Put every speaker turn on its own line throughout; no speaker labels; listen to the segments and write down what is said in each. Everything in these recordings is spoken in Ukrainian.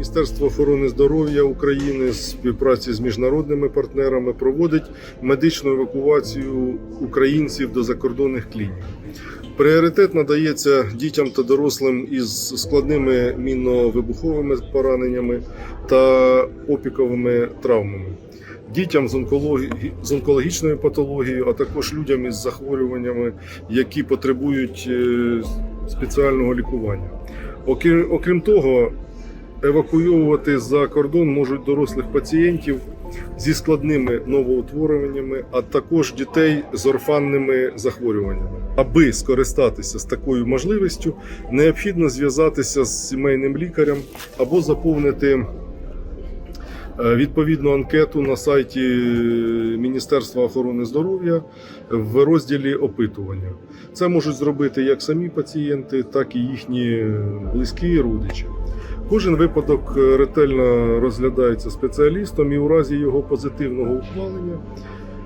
Міністерство охорони здоров'я України в співпраці з міжнародними партнерами проводить медичну евакуацію українців до закордонних клінік. Пріоритет надається дітям та дорослим із складними мінно-вибуховими пораненнями та опіковими травмами, дітям з, онкологі... з онкологічною патологією, а також людям із захворюваннями, які потребують е, спеціального лікування. Окрім, окрім того, евакуйовувати за кордон можуть дорослих пацієнтів зі складними новоутвореннями, а також дітей з орфанними захворюваннями. Аби скористатися з такою можливістю, необхідно зв'язатися з сімейним лікарем або заповнити е, відповідну анкету на сайті Міністерства охорони здоров'я в розділі опитування. Це можуть зробити як самі пацієнти, так і їхні близькі родичі. Кожен випадок е, ретельно розглядається спеціалістом і у разі його позитивного ухвалення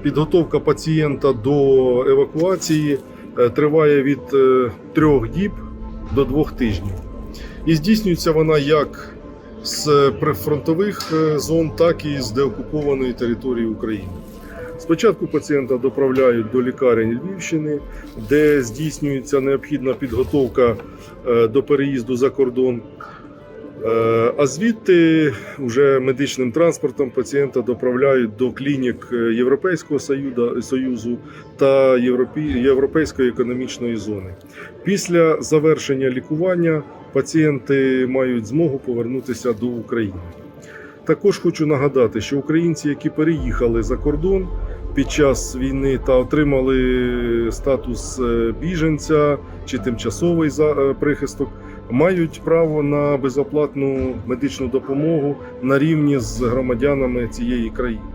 підготовка пацієнта до евакуації е, триває від е, трьох діб до двох тижнів. І здійснюється вона як з прифронтових зон, так і з деокупованої території України. Спочатку пацієнта доправляють до лікарень Львівщини, де здійснюється необхідна підготовка до переїзду за кордон. Е, А звідти вже медичним транспортом пацієнта доправляють до клінік е, Європейського Союзу- та Європейської економічної зони. Після завершення лікування пацієнти мають змогу повернутися до України. Також хочу нагадати, що українці, які переїхали за кордон під час війни та отримали статус е, біженця чи тимчасовий прихисток, мають право на безоплатну медичну допомогу на рівні з громадянами цієї країни.